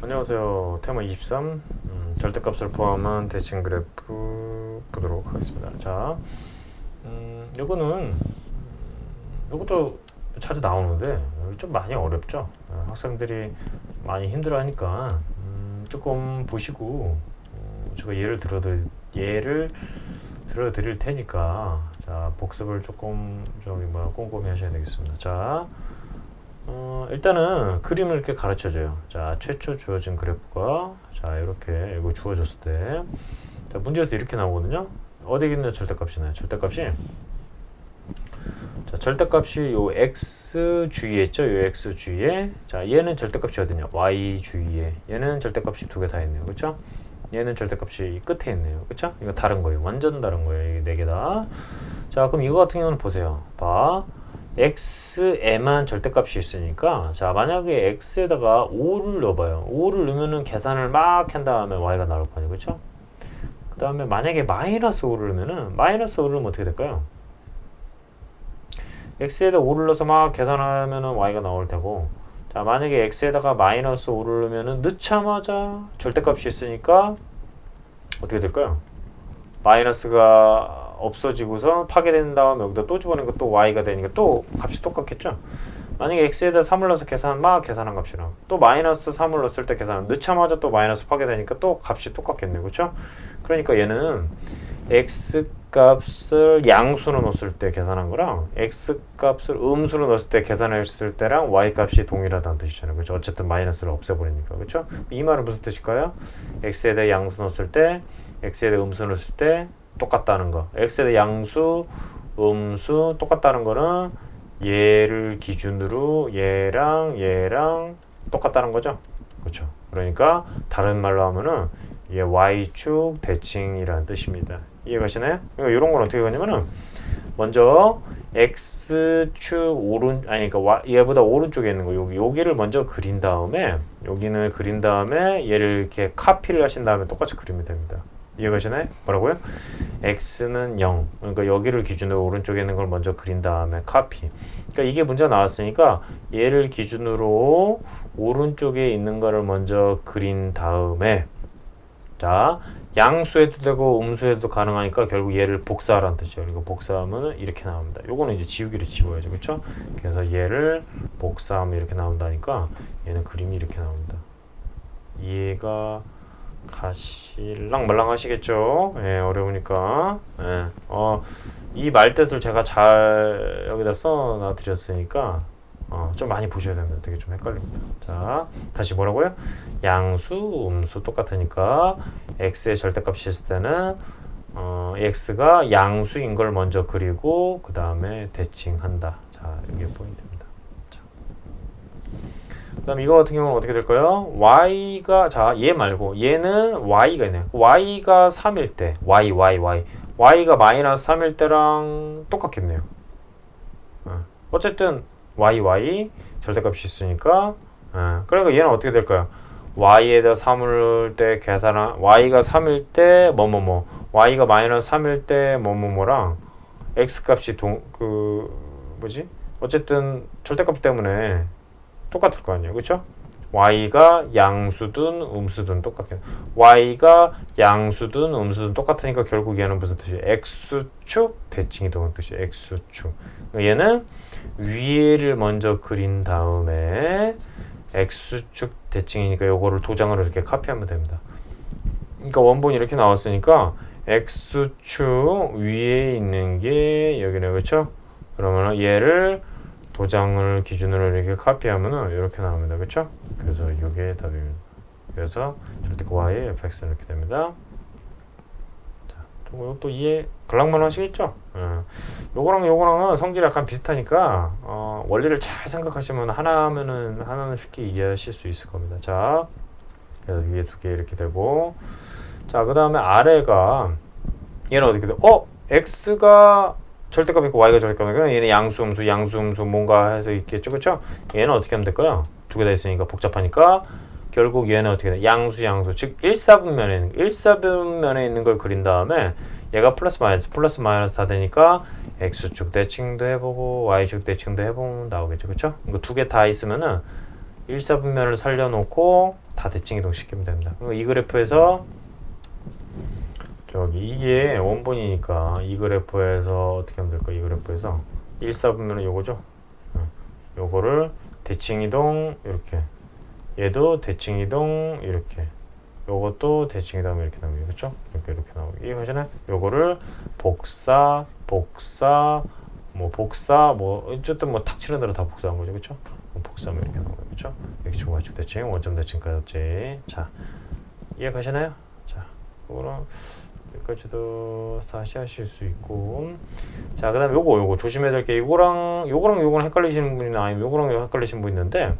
안녕하세요. 테마 23 음, 절대값을 포함한 대칭 그래프 보도록 하겠습니다. 자, 음, 이거는 음, 이것도 자주 나오는데 좀 많이 어렵죠. 어, 학생들이 많이 힘들어하니까 음, 조금 보시고 어, 제가 예를 들어 예를 들어 드릴 테니까 자 복습을 조금 저기 뭐 꼼꼼히 하셔야 되겠습니다. 자. 어, 일단은 그림을 이렇게 가르쳐 줘요. 자, 최초 주어진 그래프가 자, 이렇게 이거 주어졌을 때 자, 문제에서 이렇게 나오거든요. 어디 있는 절대값이나요? 절대값이 자, 절대값이 요 x 주위에 있죠. 요 x 주위에. 자, 얘는 절대값이 어디냐? y 주위에. 얘는 절대값이 두 개 다 있네요. 그렇죠? 얘는 절대값이 끝에 있네요. 그렇죠? 이거 다른 거예요. 완전 다른 거예요. 이게 네 개다. 자, 그럼 이거 같은 경우는 보세요. 봐. X에만 절대값이 있으니까 자 만약에 x에다가 5를 넣어봐요 5를 넣으면은 계산을 막 한 다음에 y가 나올 거 아니에요 그쵸? 그 다음에 만약에 마이너스 5를 넣으면은 마이너스 5를 넣으면 어떻게 될까요? x에다 5를 넣어서 막 계산하면은 y가 나올 테고 자 만약에 x에다가 마이너스 5를 넣으면은 넣자마자 절대값이 있으니까 어떻게 될까요? 마이너스가 없어지고서 파괴된 다음에 여기다 또 집어넣으니까 또 y가 되니까 또 값이 똑같겠죠? 만약에 x에다 3을 넣어서 계산 막 계산한 값이랑 또 마이너스 3을 넣었을 때 계산 넣자마자 또 마이너스 파괴되니까 또 값이 똑같겠네 그렇죠? 그러니까 얘는 x 값을 양수로 넣었을 때 계산한 거랑 x 값을 음수로 넣었을 때 계산했을 때랑 y 값이 동일하다는 뜻이잖아요 그렇죠? 어쨌든 마이너스를 없애버리니까 그렇죠? 이 말은 무슨 뜻일까요? x에다 양수 넣었을 때 x에다 음수 넣었을 때 똑같다는 거. x의 양수, 음수 똑같다는 거는 얘를 기준으로 얘랑 얘랑 똑같다는 거죠. 그렇죠. 그러니까 다른 말로 하면은 얘 y축 대칭이라는 뜻입니다. 이해가시나요? 그러니까 이런 건 어떻게 가냐면은 먼저 x축 오른 아니 그러니까 얘보다 오른쪽에 있는 거 여기 여기를 먼저 그린 다음에 여기는 그린 다음에 얘를 이렇게 카피를 하신 다음에 똑같이 그리면 됩니다. 이해가시나요? 뭐라고요? x는 0. 그러니까 여기를 기준으로 오른쪽에 있는 걸 먼저 그린 다음에 카피. 그러니까 이게 문제 나왔으니까 얘를 기준으로 오른쪽에 있는 거를 먼저 그린 다음에 자 양수해도 되고 음수해도 가능하니까 결국 얘를 복사하라는 뜻이에요. 그러니까 복사하면 이렇게 나옵니다. 요거는 이제 지우기를 지워야죠. 그렇죠? 그래서 얘를 복사하면 이렇게 나온다니까 얘는 그림이 이렇게 나옵니다. 얘가 가실랑 말랑 하시겠죠. 예, 어려우니까. 예, 어, 이 말뜻을 제가 잘 여기다 써놔 드렸으니까 어, 좀 많이 보셔야 됩니다. 되게 좀 헷갈립니다. 자, 다시 뭐라고요? 양수, 음수 똑같으니까 x의 절대값이 있을 때는 어, x가 양수인 걸 먼저 그리고 그 다음에 대칭한다. 자, 이게 포인트입니 다. 그다음 이거 같은 경우는 어떻게 될까요? y가 자 얘 말고 얘는 y가 있네. y가 3일 때 y y y y가 마이너스 3일 때랑 똑같겠네요. 어. 어쨌든 y y 절대값이 있으니까 어. 그러니까 얘는 어떻게 될까요? y에다 3을 때 계산한 y가 3일 때 뭐뭐뭐 y가 마이너스 3일 때 뭐뭐뭐랑 x 값이 동 그 뭐지? 어쨌든 절대값 때문에 똑같을 거 아니에요. 그렇죠? y가 양수든 음수든 똑같게 y가 양수든 음수든 똑같으니까 결국 얘는 무슨 뜻이에요? x축 대칭이 동한 뜻이에요. x축. 얘는 위에를 먼저 그린 다음에 x축 대칭이니까 요거를 도장으로 이렇게 카피하면 됩니다. 그러니까 원본이 이렇게 나왔으니까 x축 위에 있는 게 여기네. 그렇죠? 그러면 얘를 도장을 기준으로 이렇게 카피하면은 이렇게 나옵니다. 그렇죠? 그래서 이게 답입니다. 그래서 절대값 y fx는 이렇게 됩니다. 자, 또 이해 글락만 하시겠죠? 예. 요거랑 요거랑은 성질이 약간 비슷하니까 어, 원리를 잘 생각하시면 하나면은 하나는 쉽게 이해하실 수 있을 겁니다. 자, 그래서 위에 두 개 이렇게 되고 자, 그 다음에 아래가 얘는 어떻게 돼? 어? x가 절대값 있고 y가 절대값이니까 얘는 양수, 음수, 양수, 음수 뭔가 해서 있겠죠, 그렇죠? 얘는 어떻게 하면 될까요? 두 개 다 있으니까 복잡하니까 결국 얘는 어떻게 돼? 양수, 양수, 즉 1사분면에 있는 1사분면에 있는 걸 그린 다음에 얘가 플러스 마이너스, 플러스 마이너스 다 되니까 x축 대칭도 해보고 y축 대칭도 해보면 나오겠죠, 그렇죠? 이거 두 개 다 있으면은 1사분면을 살려놓고 다 대칭 이동 시키면 됩니다. 이 그래프에서 저기 이게 원본이니까 이 그래프에서 어떻게 하면 될까? 이 그래프에서 1, 4분면은 요거죠. 응. 요거를 대칭 이동 이렇게 얘도 대칭 이동 이렇게 요것도 대칭 이동 이렇게 나오고 그렇죠? 이렇게 이렇게 나오고 이해가시나요? 요거를 복사 복사 뭐 복사 뭐 어쨌든 뭐탁 치는 대로 다 복사한 거죠, 그렇죠? 복사하면 이렇게 나오고 그렇죠? 이렇게 중괄축 대칭 원점 대칭까지 자 이해 가시나요? 자 그거는 여기까지도 다시 하실 수 있고. 자 그 다음 요거 요거 조심해야 될 게 이거랑 요거랑 요거랑 헷갈리시는 분이나 아니면 요거랑 요거 헷갈리시는 분 있는데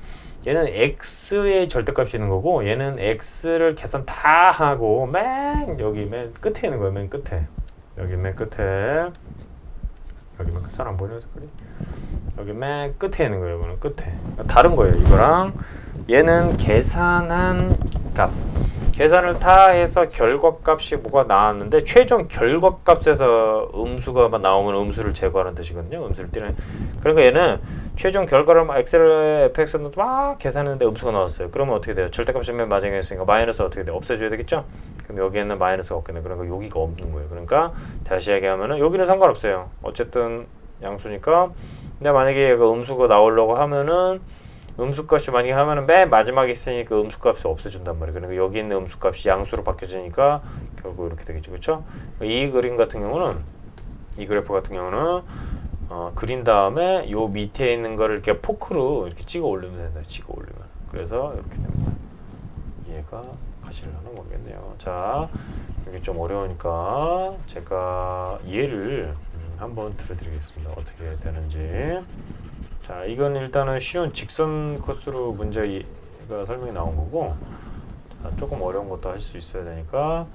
얘는 x의 절대값이 있는 거고 얘는 x를 계산 다 하고 맨 여기 맨 끝에 있는 거예요 맨 끝에. 여기 맨 끝에. 여기 맨 끝에. 잘안 보이는 색깔이. 여기 맨 끝에 있는 거예요 이거는. 끝에. 다른 거예요 이거랑. 얘는 계산한 값 계산을 다 해서 결과값이 뭐가 나왔는데 최종 결과값에서 음수가 막 나오면 음수를 제거하는 뜻이거든요. 음수를 띄는. 그러니까 얘는 최종 결과를 막 엑셀 fx는 막 계산했는데 음수가 나왔어요. 그러면 어떻게 돼요? 절대값이 맨 마지막에 있으니까 마이너스 어떻게 돼? 없애줘야 되겠죠? 그럼 여기에는 마이너스가 없겠네. 그러니까 여기가 없는 거예요. 그러니까 다시 얘기하면은 여기는 상관없어요. 어쨌든 양수니까. 근데 만약에 얘가 음수가 나오려고 하면은 음수값이 만약에 하면은 맨 마지막에 있으니까 음수값이 없애준단 말이에요. 그러니까 여기 있는 음수값이 양수로 바뀌어지니까 결국 이렇게 되겠죠, 그렇죠? 이 그림 같은 경우는 이 그래프 같은 경우는 어, 그린 다음에 요 밑에 있는 거를 이렇게 포크로 이렇게 찍어 올리면 된다. 찍어 올리면. 그래서 이렇게 됩니다. 이해가 가실려나 모르겠네요. 자, 이게 좀 어려우니까 제가 이해를 음, 한번 들어드리겠습니다. 어떻게 되는지. 자, 이건 일단은 쉬운 직선 코스로 문제가 설명이 나온 거고, 자, 조금 어려운 것도 할 수 있어야 되니까,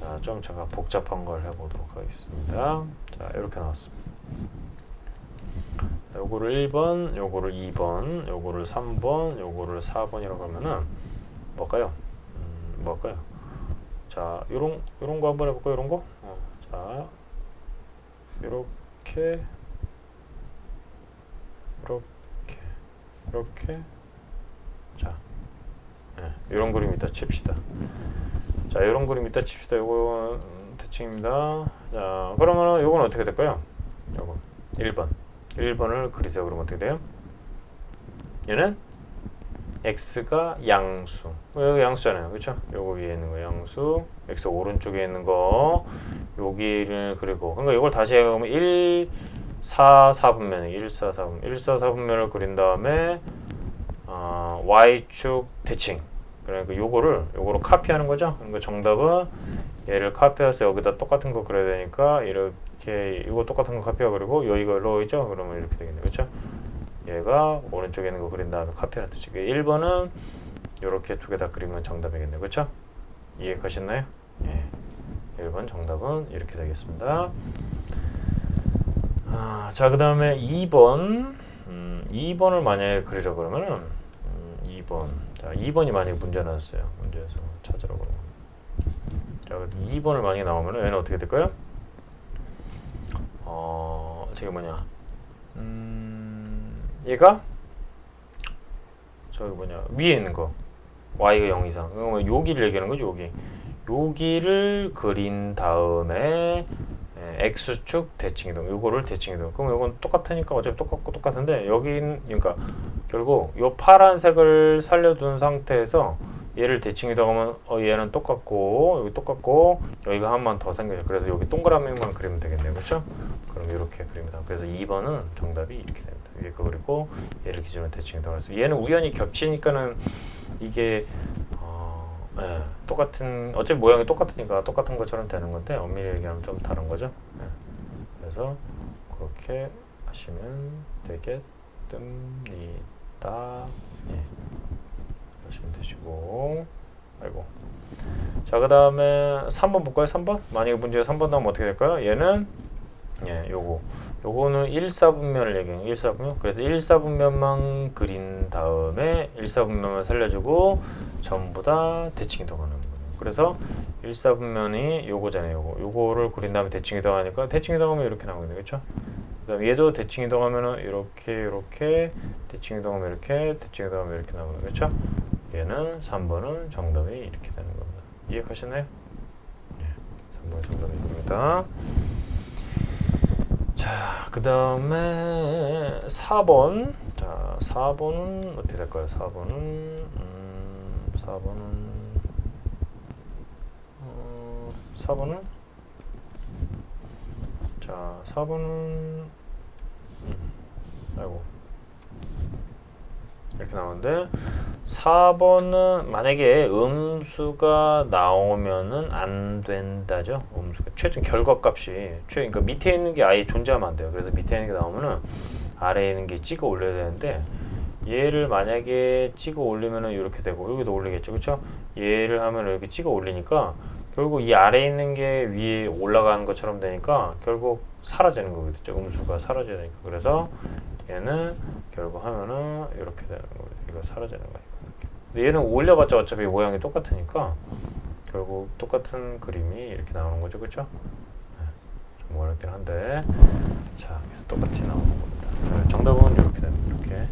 자, 좀 제가 복잡한 걸 해보도록 하겠습니다. 자, 이렇게 나왔습니다. 자, 요거를 1번, 요거를 2번, 요거를 3번, 요거를 4번이라고 하면은 뭘까요? 음, 뭘까요? 자, 요런 요런 거 한번 해볼까요? 요런 거? 어, 자, 요렇게 이렇게. 자 네, 이런 그림 이따 칩시다. 자 이런 그림 이따 칩시다. 요거 대칭입니다. 자 그러면은 요건 어떻게 될까요? 요거 1번. 1번을 그리세요. 그러면 어떻게 돼요? 얘는 x가 양수. 어, 여기 양수잖아요. 그렇죠 요거 위에 있는 거 양수. X 오른쪽에 있는 거. 여기를 그리고. 그러니까 이걸 다시 해보면 1 4, 4분면 1, 4, 4분 1, 4, 4분면을 그린 다음에 어, y축 대칭. 그러니까 요거를 요거로 카피하는 거죠? 그러니까 정답은 얘를 카피해서 여기다 똑같은 거 그려야 되니까 이렇게 이거 똑같은 거 카피하고 그리고 여기가 있죠? 그러면 이렇게 되겠네. 그렇죠 얘가 오른쪽에 있는 거 그린 다음에 카피하는 뜻이고 1번은 이렇게 두 개 다 그리면 정답이겠네요 그렇죠 이해 가셨나요? 예. 1번 정답은 이렇게 되겠습니다 아, 자, 그 다음에 2번. 음, 2번을 만약에 그리려 그러면은, 음, 2번. 자, 2번이 만약에 문제 나왔어요. 문제에서 찾으라고. 자, 그래서 2번을 만약에 나오면은 얘는 어떻게 될까요? 어, 저게 뭐냐. 음, 얘가, 저기 뭐냐. 위에 있는 거. y가 0 이상. 그러면 여기를 얘기하는 거죠, 여기. 여기를 그린 다음에 x축 대칭이동 요거를 대칭이동. 그럼 요건 똑같으니까 어차피 똑같고 똑같은데 여긴 그러니까 결국 요 파란색을 살려둔 상태에서 얘를 대칭이동하면 어 얘는 똑같고 여기 똑같고 여기가 한 번 더 생겨요. 그래서 여기 동그라미만 그리면 되겠네요. 그렇죠 그럼 이렇게 그립니다. 그래서 2번은 정답이 이렇게 됩니다. 위에 거 그리고 얘를 기준으로 대칭이동해서 얘는 우연히 겹치니까는 이게 네, 똑같은 어차피 모양이 똑같으니까 똑같은 것처럼 되는 건데 엄밀히 얘기하면 좀 다른 거죠. 네. 그래서 그렇게 하시면 되겠습니다. 예. 하시면 되시고 아이고 자 그 다음에 3번 볼까요? 3번 만약에 문제가 3번 나오면 어떻게 될까요? 얘는 예 요거 요거는 1, 4분면을 얘기해요. 1, 4분면. 그래서 1, 4분면만 그린 다음에 1, 4분면만 살려주고 전부 다 대칭 이동하는 거예요. 그래서 1, 4분면이 요거잖아요. 요거. 요거를 그린 다음에 대칭 이동하니까 대칭 이동하면 이렇게 나오겠네. 그렇죠? 그다음 얘도 대칭 이동하면은 이렇게 이렇게 대칭 이동하면 이렇게 대칭 이동하면 이렇게 나오는 거죠. 얘는 3번은 정답이 이렇게 되는 겁니다. 이해하셨나요? 네, 3번 정답이 이겁니다. 자, 그 다음에 4번. 자, 4번은 어떻게 될까요? 4번은, 음, 4번은, 어, 4번은, 자, 4번은, 음, 아이고. 이렇게 나오는데, 4번은 만약에 음수가 나오면은 안 된다죠. 음수가 최종 결과값이 최 그러니까 밑에 있는 게 아예 존재하면 안 돼요. 그래서 밑에 있는 게 나오면은 아래에 있는 게 찍어 올려야 되는데 얘를 만약에 찍어 올리면은 이렇게 되고 여기도 올리겠죠. 그렇죠? 얘를 하면 이렇게 찍어 올리니까 결국 이 아래에 있는 게 위에 올라가는 것처럼 되니까 결국 사라지는 거겠죠. 음수가 사라져야 되니까. 그래서 얘는 결국 하면은 이렇게 되는 거예요. 이거 사라지는 거니까. 근데 얘는 올려봤자 어차피 모양이 똑같으니까 결국 똑같은 그림이 이렇게 나오는 거죠, 그렇죠? 좀 어렵긴 한데 자, 그래서 똑같이 나오는 겁니다. 자, 정답은 이렇게 됩니다. 이렇게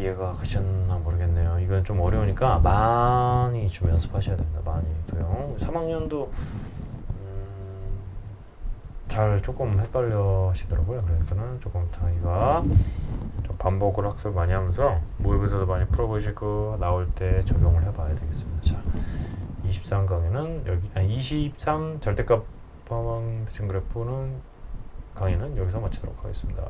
이해가 가셨나 모르겠네요. 이건 좀 어려우니까 많이 좀 연습하셔야 됩니다. 많이 도요. 3학년도 음, 잘 조금 헷갈려 하시더라고요. 그래서는 조금 자기가 좀 반복을 학습 많이 하면서 모의고사도 많이 풀어보시고 나올 때 적용을 해봐야 되겠습니다. 자, 23강에는 여기 아니 23 절대값 방정 그래프는 강의는 여기서 마치도록 하겠습니다.